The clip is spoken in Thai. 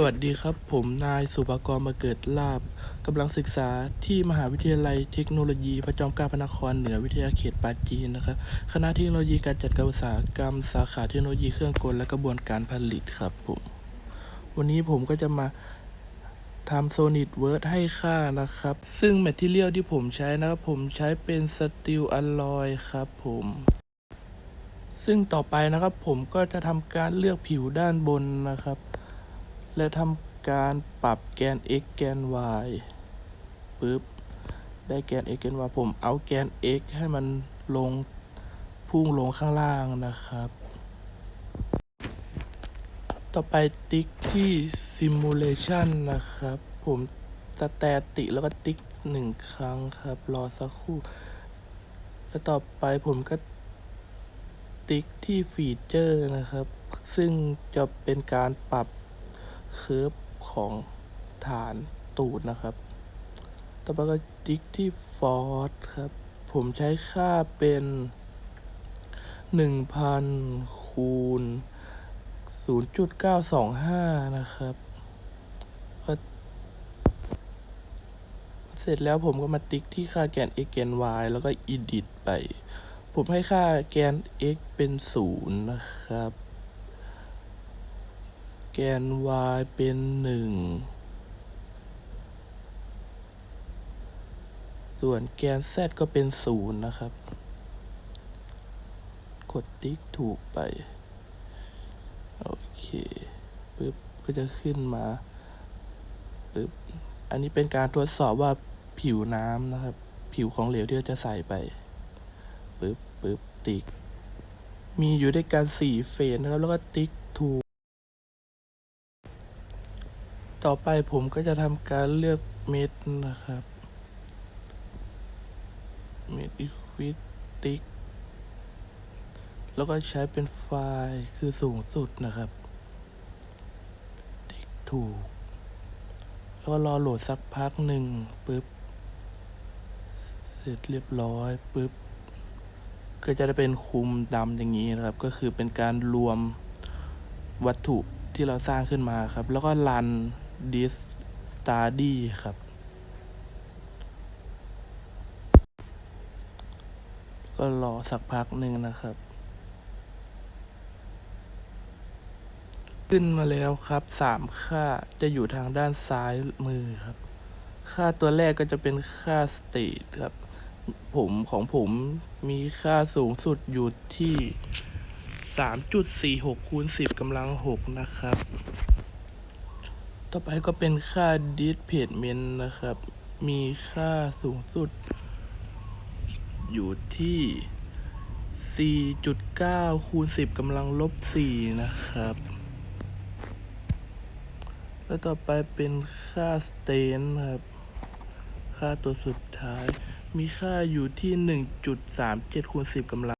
สวัสดีครับ ผมนายสุภกรมาเกิดลาบกำลังศึกษาที่มหาวิทยาลัยเทคโนโลยีพระจอมเกล้าพระนครเหนือวิทยาเขตปาจีนนะครับคณะเทคโนโลยีการจัดการอุตสาหกรรม สาขาเทคโนโลยีเครื่องกลและกระบวนการผลิตครับผมวันนี้ผมก็จะมาทำโซนิ d เวิร์ดให้ค่านะครับ ซึ่งแมทเทียลที่ผมใช้นะครับผมใช้เป็นสตีลอลลอยครับผมซึ่งต่อไปนะครับผมก็จะทำการเลือกผิวด้านบนนะครับ และทำการปรับแกน x แกน y ปึ๊บ ได้แกน x แกน y ผมเอาแกน x ให้มันลงพุ่งลงข้างล่างนะครับ ต่อไปติ๊กที่ simulation นะครับ ผมสแตติแล้วก็ติ๊กหนึ่งครั้งครับ รอสักครู่ แล้วต่อไปผมก็ติ๊กที่ฟีเจอร์นะครับ ซึ่งจะเป็นการปรับ เคอร์ฟของฐานตูดนะครับ ต่อไปก็ติ๊กที่ฟอร์สครับ ผมใช้ค่าเป็น 1,000 คูณ 0.925 นะครับก็เสร็จแล้วผมก็มาติ๊กที่ค่าแกน x แกน y แล้วก็ edit ไป ผมให้ค่าแกน x เป็น 0 นะครับ กน y เป็นหนึ่งส่วนแกน z ก็เป็นศูนย์นะครับ กดติ๊กถูกไป โอเคปึ๊บก็จะขึ้นมาปึ๊บอันนี้เป็นการทดสอบว่าผิวน้ำนะครับ ผิวของเหลวที่เราจะใส่ไปปึ๊บปึ๊บติ๊ก มีอยู่ด้วยกันสี่เฟสนะครับ แล้วก็ติ๊ก ต่อไปผมก็จะทำการเลือกเม็ดนะครับ เม็ดอีควิติก แล้วก็ใช้เป็นไฟล์คือสูงสุดนะครับ ติ๊กถูก แล้วก็รอโหลดสักพักหนึ่งปึ๊บ เสร็จเรียบร้อยปึ๊บ ก็จะได้เป็นคุมดำอย่างนี้นะครับ ก็คือเป็นการรวมวัตถุที่เราสร้างขึ้นมาครับ แล้วก็รัน this study ครับ ก็รอสักพักหนึ่งนะครับ ขึ้นมาแล้วครับสามค่าจะอยู่ทางด้านซ้ายมือครับ ค่าตัวแรกก็จะเป็นค่า state ครับ ผมของผมมีค่าสูงสุดอยู่ที่ 3.46คูณ10กำลัง 6 นะครับ ต่อไปก็เป็นค่า displacement นะครับ มีค่าสูงสุด อยู่ที่ 4.9 คูณ 10กำลังลบ 4 นะครับ แล้วต่อไปเป็นค่า stain ครับ ค่าตัวสุดท้าย มีค่าอยู่ที่ 1.37 คูณ 10กำลัง